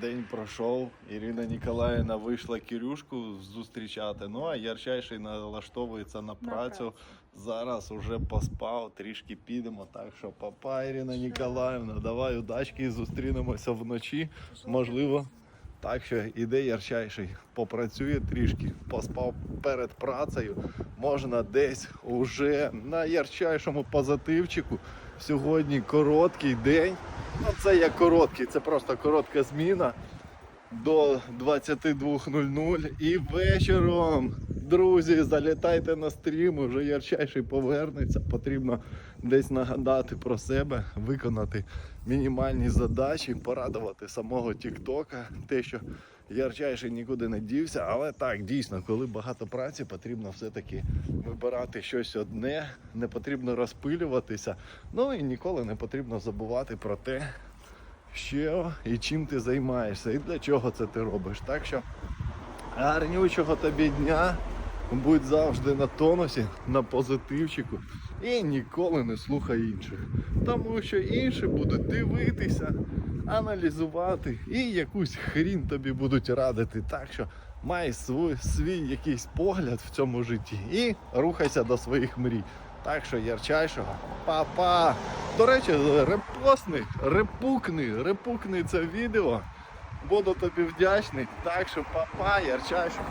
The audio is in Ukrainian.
День пройшов, Ірина Ніколаївна вийшла Кирюшку зустрічати. Ну а Ярчайший налаштовується на працю. Зараз уже поспав, трішки підемо. Так що, папа, Ірина Ніколаївна, давай удачки, зустрінемося вночі. Можливо. Так що іде Ярчайший, попрацює трішки, поспав перед працею. Можна десь уже на ярчайшому позитивчику. Сьогодні короткий день. Ну, це як короткий, це просто коротка зміна до 22.00 і вечором. Друзі, залітайте на стрім, вже ярчайший повернеться. Потрібно десь нагадати про себе, виконати мінімальні задачі, порадувати самого Тіктока, те, що ярчайший нікуди не дівся. Але так, дійсно, коли багато праці, потрібно все-таки вибирати щось одне, не потрібно розпилюватися. Ну і ніколи не потрібно забувати про те, що і чим ти займаєшся, і для чого це ти робиш. Так що гарнючого тобі дня, будь завжди на тонусі, на позитивчику і ніколи не слухай інших. Тому що інші будуть дивитися, аналізувати і якусь хрінь тобі будуть радити. Так що май свій, свій якийсь погляд в цьому житті і рухайся до своїх мрій. Так що ярчайшого, па-па! До речі, репостни, репукни, репукни це відео. Буду тобі вдячний. Так що папа, ярчайшого.